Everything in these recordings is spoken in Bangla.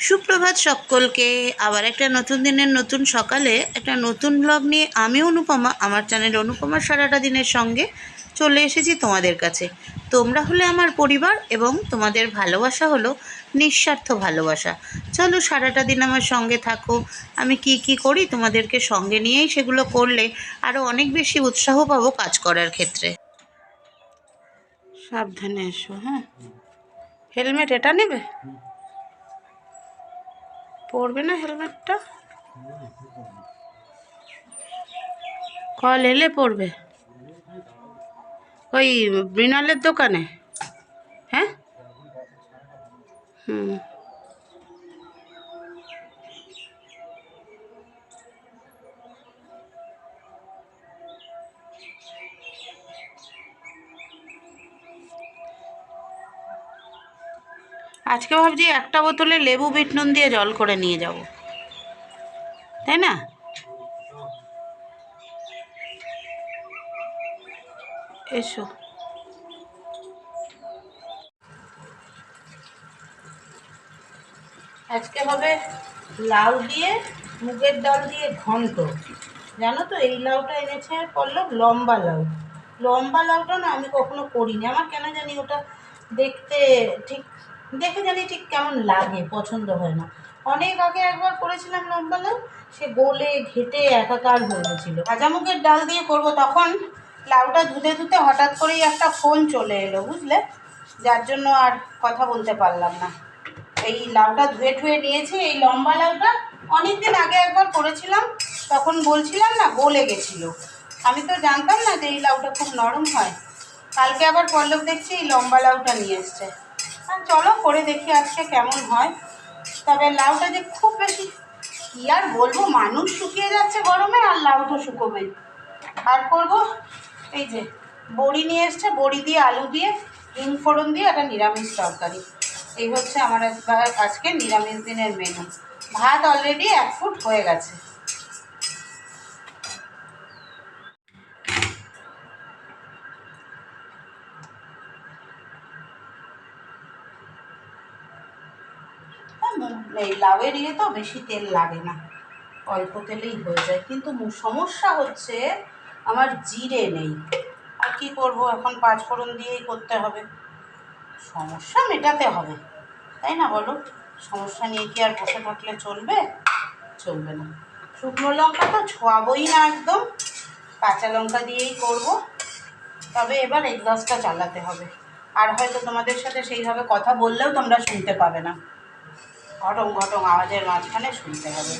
সুপ্রভাত সকলকে। আবার একটা নতুন দিনের নতুন সকালে একটা নতুন ব্লগ নিয়ে আমি অনুপমা, আমার চ্যানেল অনুপমা সারাটা দিনের সঙ্গে চলে এসেছি তোমাদের কাছে। তোমরা হলে আমার পরিবার এবং তোমাদের ভালোবাসা হলো নিঃস্বার্থ ভালোবাসা। চলো সারাটা দিন আমার সঙ্গে থাকো। আমি কি কি করি তোমাদেরকে সঙ্গে নিয়েই সেগুলো করলে আরও অনেক বেশি উৎসাহ পাবো কাজ করার ক্ষেত্রে। সাবধানে এসো হ্যাঁ। হেলমেট এটা নেবে? পরবে না হেলমেটটা? কল এলে পড়বে ওই মৃণালের দোকানে। হ্যাঁ? হুম। আজকে ভাবছি একটা বোতলে লেবু বিট নুন দিয়ে জল করে নিয়ে যাব। তাই না? এসো। আজকে হবে লাউ দিয়ে, মুগের ডাল দিয়ে ঘন্ট। জানো তো, এই লাউটা এনেছে পল্লব, লম্বা লাউ। লম্বা লাউটা না আমি কখনো করিনি। আমার কেন জানি ওটা দেখতে ঠিক দেখে জানি ঠিক কেমন লাগে, পছন্দ হয় না। অনেক আগে একবার করেছিলাম লম্বা লাউ সে গোলে ঘেটে একাকার হয়ে গেছিল। ভাজা মুগের ডাল দিয়ে করব তখন লাউটা ধুতে ধুতে হঠাৎ করেই একটা ফোন চলে এলো, বুঝলে? যার জন্য আর কথা বলতে পারলাম না। এই লাউটা ধুয়ে ঠুয়ে নিয়েছি, এই লম্বা লাউটা অনেক দিন আগে একবার করেছিলাম, তখন বলছিলাম না গলে গেছিল। আমি তো জানতাম না যে এই লাউটা খুব নরম হয়। কালকে আবার পল্লব দেখছি এই লম্বা লাউটা নিয়ে এসছে। চলো, করে দেখি আজকে কেমন হয়। তবে লাউটা যে খুব বেশি, কী আর বলব, মানুষ শুকিয়ে যাচ্ছে গরমে আর লাউটা শুকোবে আর করব, এই যে, বড়ি নিয়ে এসছে, বড়ি দিয়ে আলু দিয়ে হিং ফোড়ন দিয়ে একটা নিরামিষ তরকারি। এই হচ্ছে আমার আজকে নিরামিষ দিনের মেনু ভাত অলরেডি এক ফুট হয়ে গেছে। এই লাউয়ের ইয়ে তো বেশি তেল লাগে না। অল্প তেলেই হয়ে যায়। কিন্তু সমস্যা হচ্ছে আমার জিরে নেই। আর কি করব? এখন পাঁচ ফোড়ন দিয়েই করতে হবে। সমস্যা মেটাতে হবে। তাই না বলো? সমস্যা নিয়ে কি আর বসে থাকলে চলবে? চলবে না। শুকনো লঙ্কা তো ছোয়াবই না একদম। কাঁচা লঙ্কা দিয়েই করব। তবে এবার গ্লাসটা চালাতে হবে। আর হয়তো তোমাদের সাথে সেইভাবে কথা বললেও তোমরা শুনতে পাবে না। ঘটং ঘটং আওয়াজের মাঝখানে শুনতে হবে।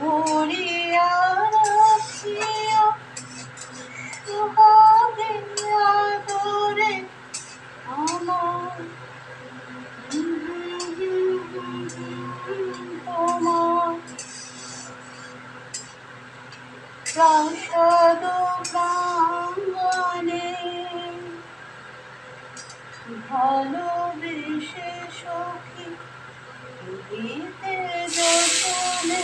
ভরিয়া রাখিয়া আমার প্রাসাদ প্রাঙ্গণে ভালোবেসে সখী দিতে যতনে।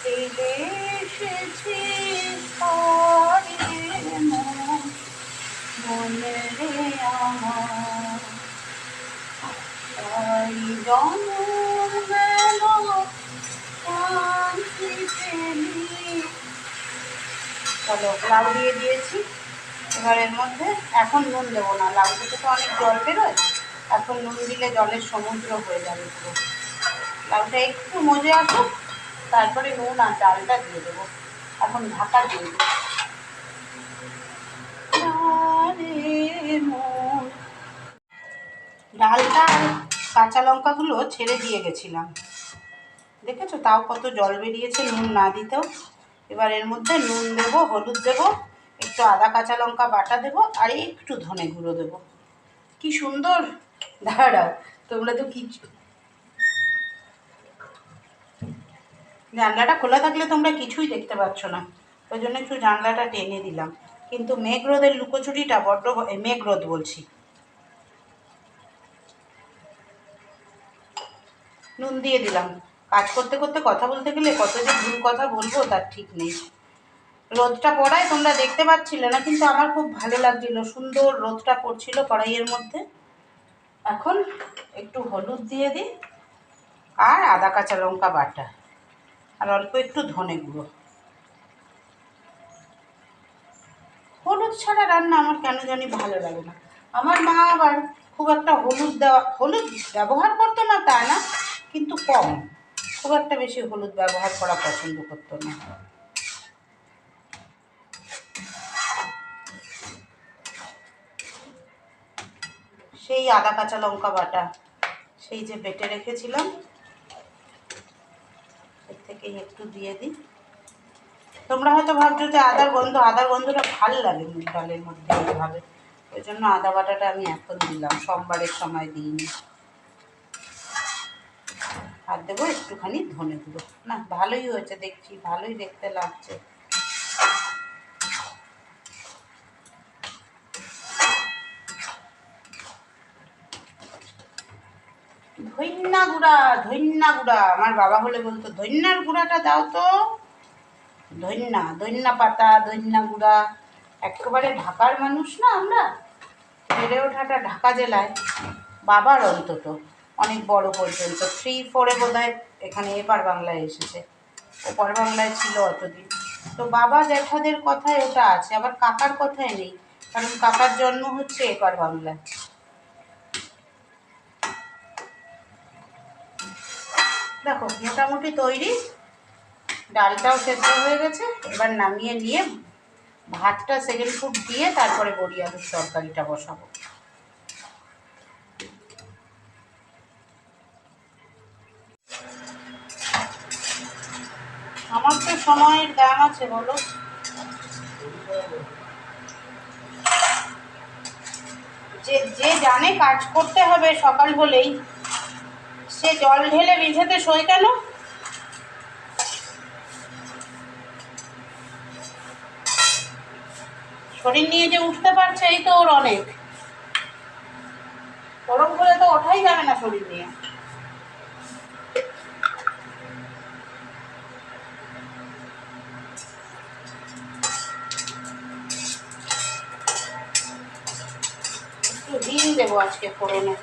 ফেলে এসেছিস হারিয়ে মন রে আমার জনম চলো লাউ দিয়ে দিয়েছি। এবার এর মধ্যে এখন নুন দেবো না, লাউ থেকে তো অনেক জল বেরোয়, এখন নুন দিলে জলের সমুদ্র হয়ে যাবে পুরো। লাউটা একটু মজে আসুক, তারপরে নুন আর ডালটা দিয়ে দেবো। এখন ঢাকা দিয়ে দেবো ডালটা কাঁচা লঙ্কাগুলো ছেড়ে দিয়ে গেছিলাম। দেখেছ তাও কত জল বেরিয়েছে নুন না দিতেও? এবার এর মধ্যে নুন দেবো, হলুদ দেবো, একটু আদা, কাঁচা লঙ্কা বাটা দেবো, আর একটু ধনে গুঁড়ো দেবো। কি সুন্দর! দাঁড়াও, তোমরা তো কিছু জানলাটা খোলা থাকলে তোমরা কিছুই দেখতে পাচ্ছ না। ওই জন্য একটু জানলাটা টেনে দিলাম। কিন্তু মেঘ রোদের লুকোচুরিটা বড্ড মেঘ রোদ বলছি। নুন দিয়ে দিলাম। কাজ করতে করতে কথা বলতে গেলে কত যে ভুল কথা বলব তার ঠিক নেই। রোদটা পড়ায় তোমরা দেখতে পাচ্ছিলে না, কিন্তু আমার খুব ভালো লাগছিল। সুন্দর রোদটা পড়ছিল কড়াইয়ের মধ্যে। এখন একটু হলুদ দিয়ে দিই আর আদা, কাঁচা লঙ্কা বাটা। আর অল্প একটু ধনে গুঁড়ো। হলুদ ছাড়া রান্না আমার কেন জানি ভালো লাগে না। আমার মা আবার খুব একটা হলুদ দেওয়া হলুদ ব্যবহার করতো না তা না, কিন্তু কম। খুব একটা বেশি হলুদ ব্যবহার করা পছন্দ করতো না। সেই আদা, কাঁচা লঙ্কা বাটা, সেই যে বেটে রেখেছিলাম, এর থেকে একটু দিয়ে দিই। তোমরা হয়তো ভাবছ যে আদার গন্ধ, আদার গন্ধটা ভালো লাগে মুগ ডালের মধ্যে ওই জন্য আদা বাটাটা আমি এখন দিলাম, সোমবারের সময় দিইনি। আর দেবো, একটুখানি ধনে গুঁড়ো। না, ভালোই হয়েছে দেখছি, ভালোই দেখতে লাগছে। ধন্যা গুঁড়া ধন্যা গুঁড়া। আমার বাবা হলে বলতো ধন্যার গুঁড়াটা দাও তো। ধন্যা ধন্যা পাতা ধন্যা গুঁড়া। একেবারে ঢাকার মানুষ না আমরা। বেড়ে ওঠাটা ঢাকা জেলায়। বাবার অন্তত। অনেক বড় পর্যন্ত থ্রি ফোরে বোধ হয় এখানে এপার বাংলায় এসেছে। ওপার বাংলায় ছিল অতদিন। তো বাবা জ্যাঠাদের কথায় ওটা আছে, আবার কাকার কথায় নেই, কারণ কাকার জন্ম হচ্ছে এপার বাংলায়। দেখো, মোটামুটি তৈরি। ডালটাও সেদ্ধ হয়ে গেছে। এবার নামিয়ে নিয়ে ভাতটা সেকেন্ড ফুড দিয়ে তারপরে বড়ি আলুর তরকারিটা বসাবো। আমার সময়ের দাম আছে, বলো। যে যে জানে কাজ করতে হবে সকাল হলেই, সে জল ঢেলে মেঝেতে শোয় কেন? শরীর নিয়ে যে উঠতে পারছে, এই তো ওর অনেক। গরম করে তো ওঠাই যাবে না শরীর নিয়ে একটু হিং দেবো আজকে ফোড়নে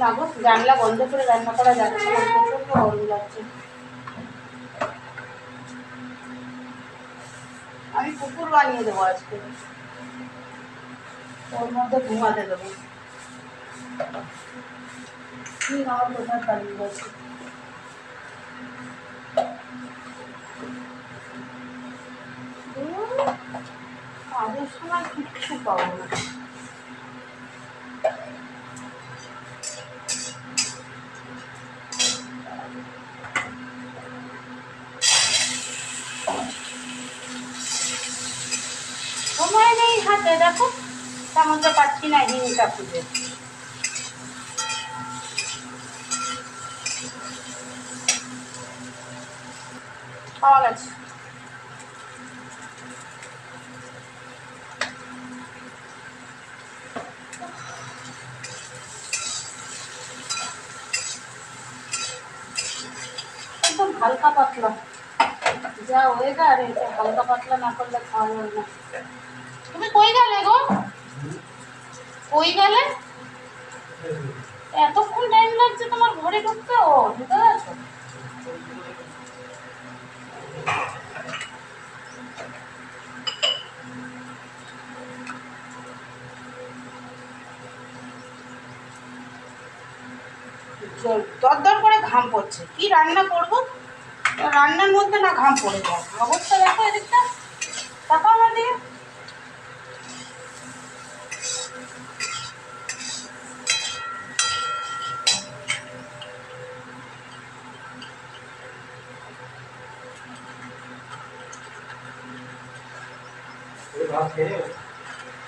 না গো জানলা বন্ধ করে রান্না করা যাচ্ছে গরম আমি কুকুর বানিয়ে দেবো আজকে। ওর মধ্যে ঘুমাতে দেবো। আমার কোথায় পালিয়ে কাজের সময় কিচ্ছু পাবো না। তার মধ্যে পাচ্ছি না হিংটা খুঁজে। পাওয়া একদম হালকা পাতলা। যা ওয়েদার এটা হালকা পাতলা না করলে খাওয়া যাবে না। তুমি কই গেলে? কই গেলে? এতক্ষণ টাইম লাগছে তোমার ঘরে ঢুকতে? ও, ঢুকে গেছো? দরদর করে ঘাম পড়ছে। কি রান্না করব? রান্নার মধ্যে না ঘাম পড়ে যায়। অবস্থা দেখো এদিকটা। তাকাও আমার দিকে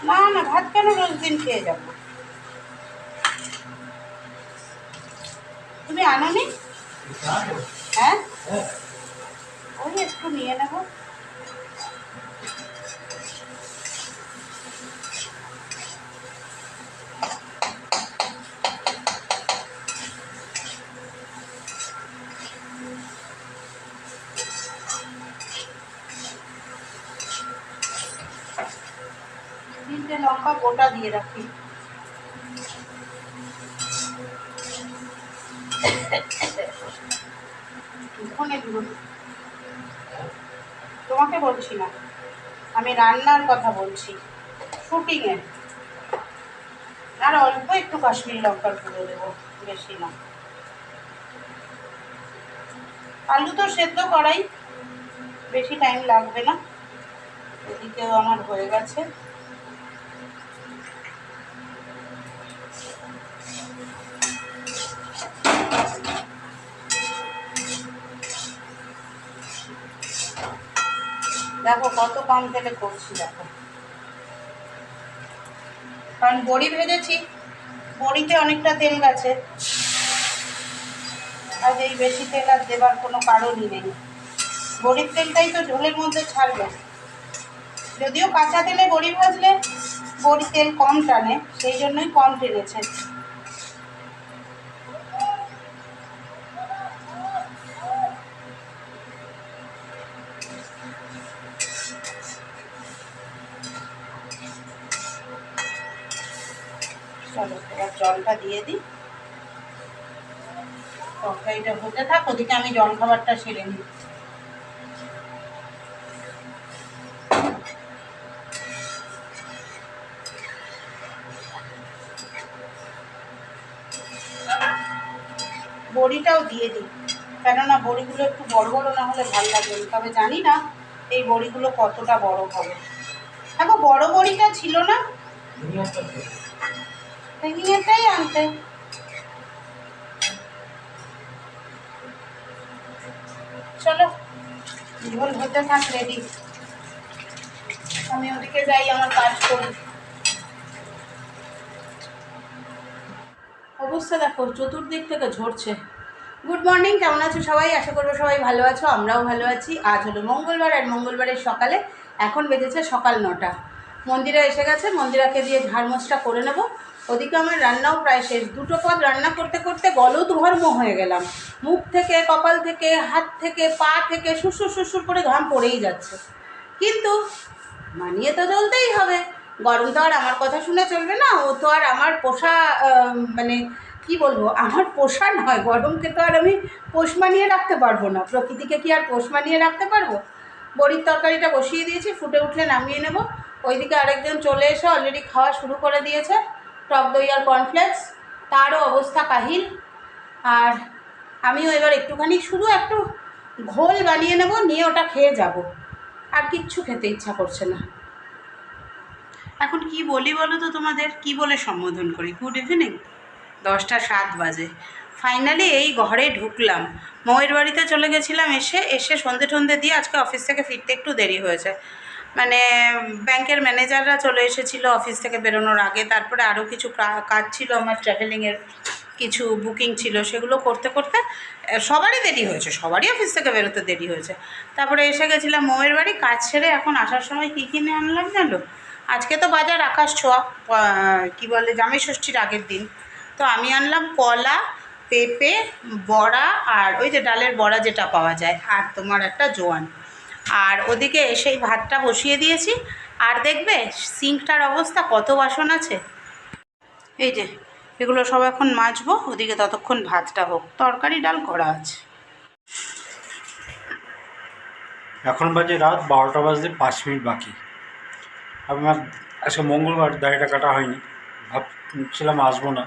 না না ভাত কেন রোজ দিন খেয়ে যাব? তুমি আনোনি? হ্যাঁ ওই একটু নিয়ে নেব লঙ্কা গোটা দিয়ে রাখি। তোমাকে বলছি না। আমি রান্নার কথা বলছি। শুটিংয়ে। আর অল্প একটু কাশ্মীরি লঙ্কার গুঁড়ো দেবো, বেশি না। আলু তো সেদ্ধ করাই। বেশি টাইম লাগবে না। এদিকেও আমার হয়ে গেছে। দেখো কত কম তেলে করছি দেখো। কারণ বড়ি ভেজেছি, বড়িতে অনেকটা তেল গেছে। আর এই বেশি তেল আর দেবার কোনো কারণই নেই। বড়ির তেলটাই তো ঝোলের মধ্যে ছাড়বে। যদিও কাঁচা তেলে বড়ি ভাজলে বড়ি তেল কম টানে, সেই জন্যই কম টেনেছে। চলো, এবার জলটা দিয়ে দিই। তরকারিটা হতে থাক, ওদিকে আমি জল খাবারটা সেরে নিই। বড়িটাও দিয়ে দিই, কেননা বড়িগুলো একটু বড় বড় না হলে ভালো লাগবে তবে জানি না এই বড়িগুলো কতটা বড় হবে। দেখো, বড় বড়িটা ছিল না। আনতে চলো ঝোল হতে থাক রেডি আমি ওদিকে যাই আমার কাজ করি অবস্থা দেখো, চতুর্দিক থেকে ঝরছে। গুড মর্নিং কেমন আছো সবাই? আশা করব সবাই ভালো আছো, আমরাও ভালো আছি। আজ হলো মঙ্গলবার, আর মঙ্গলবারের সকালে এখন বেজেছে সকাল নটা। মন্দিরে এসে গেছে, মন্দিরাকে দিয়ে ঝাড়মোছটা করে নেব। ওদিকে আমার রান্নাও প্রায় শেষ। দুটো পদ রান্না করতে করতে গলধর্ম হয়ে গেলাম। মুখ থেকে, কপাল থেকে, হাত থেকে, পা থেকে সুসুর সুসুর করে ঘাম পড়েই যাচ্ছে। কিন্তু মানিয়ে তো চলতেই হবে। গরম তো আর আমার কথা শুনে চলবে না। ও তো আর আমার পোষা মানে কি বলব, আমার পোষা নয়। গরমকে তো আর আমি পোষ মানিয়ে রাখতে পারব না। প্রকৃতিকে কি আর পোষ মানিয়ে রাখতে পারব? বড়ির তরকারিটা বসিয়ে দিয়েছি, ফুটে উঠলে নামিয়ে নেব। ওইদিকে আরেকজন চলে এসে অলরেডি খাওয়া শুরু করে দিয়েছে। টক দই আর কর্নফ্লেক্স তারও অবস্থা কাহিল। আর আমিও এবার একটুখানি শুধু একটু ঘোল বানিয়ে নেব, নিয়ে ওটা খেয়ে যাব। আর কিচ্ছু খেতে ইচ্ছা করছে না। এখন কি বলি বলো তো তোমাদের? কি বলে সম্বোধন করি? গুড ইভিনিং দশটা সাত বাজে। ফাইনালি এই ঘরে ঢুকলাম। ময়ের বাড়িতে চলে গেছিলাম এসে এসে সন্ধে টন্ধে দিয়ে আজকে অফিস থেকে ফিরতে একটু দেরি হয়েছে। মানে ব্যাংকের ম্যানেজাররা চলে এসেছিল অফিস থেকে বেরোনোর আগে। তারপরে আরও কিছু কাজ ছিল, আমার ট্রাভেলিংয়ের কিছু বুকিং ছিল, সেগুলো করতে করতে সবারই দেরি হয়েছে, সবারই অফিস থেকে বেরোতে দেরি হয়েছে। তারপরে এসে গেছিলাম ময়ের বাড়ি, কাজ ছেড়ে এখন আসার সময় কী কিনে আনলাম জানো? আজকে তো বাজার আকাশ ছোঁয়া কী বলে, জামাই ষষ্ঠীর আগের দিন। তো আমি আনলাম কলা, পেঁপে, বড়া, আর ওই যে ডালের বড়া যেটা পাওয়া যায়, আর তোমার একটা জোয়ান। আর ওদিকে এসেই ভাতটা বসিয়ে দিয়েছি। আর দেখবে, সিঙ্কটার অবস্থা কত বাসন আছে। এই যে, এগুলো সব এখন মাজবো, ওদিকে ততক্ষণ ভাতটা হোক। তরকারি ডাল করা আছে। এখন বাজে রাত বারোটা বাজতে পাঁচ মিনিট বাকি। আমার আজকে মঙ্গলবার দাড়িটা কাটা হয়নি। ভাবছিলাম আসব না।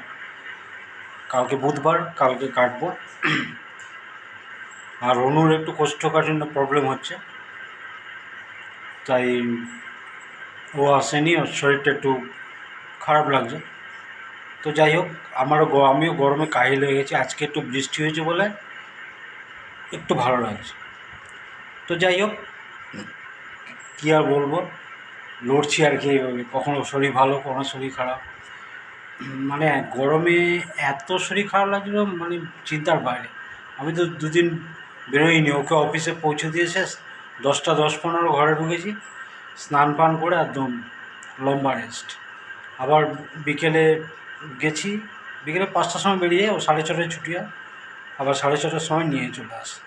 কালকে বুধবার, কালকে কাটবো। আর অনুর একটু কোষ্ঠকাঠিন্য প্রবলেম হচ্ছে। তাই ও আসেনি, ওর শরীরটা একটু খারাপ লাগছে। তো যাই হোক, আমারও আমিও গরমে কাহিল হয়ে গেছি। আজকে একটু বৃষ্টি হয়েছে বলে একটু ভালো লাগছে। তো যাই হোক, কী আর বলব? লড়ছি আর কি এইভাবে। কখনো শরীর ভালো, কখনো শরীর খারাপ। মানে গরমে এত শরীর খারাপ লাগছিল মানে চিন্তার বাইরে। আমি তো দুদিন বেরোইনি, ওকে অফিসে পৌঁছে দিয়েছে দশটা দশ পনেরো ঘরে ঢুকেছি, স্নান পান করে একদম লম্বা রেস্ট আবার বিকেলে গেছি, বিকেলে পাঁচটার সময় বেরিয়ে ও সাড়ে ছটায় ছুটি হয়, আবার সাড়ে ছটার সময় নিয়ে চলে আসে।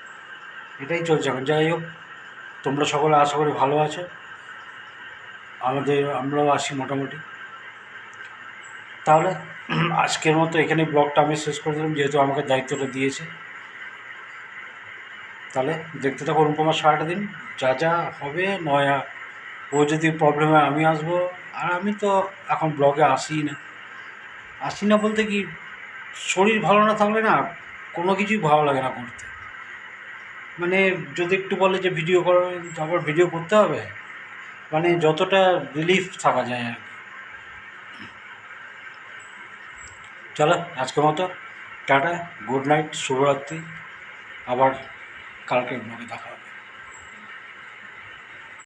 এটাই চলছে এখন। যাই হোক, তোমরা সকলে আশা করি ভালো আছো। আমাদের, আমরাও আছি মোটামুটি। তাহলে, আজকের মতো এখানে ব্লগটা আমি শেষ করে দিলাম, যেহেতু আমাকে দায়িত্বটা দিয়েছে। তাহলে দেখতে থাকো অনুপমা সারাটা দিন যা যা হবে, নয়া, ও যদি প্রবলেম হয় আমি আসব, আর আমি তো এখন ব্লগে আসি না। আসি না বলতে কি, শরীর ভালো না থাকলে না কোনো কিছুই ভালো লাগে না করতে। মানে যদি একটু বলে যে ভিডিও করো আবার ভিডিও করতে হবে মানে যতটা রিলিফ থাকা যায় আর চলো, আজকের মতো, টাটা গুড নাইট শুভরাত্রি, আবার কালকে ব্লগে দেখা হবে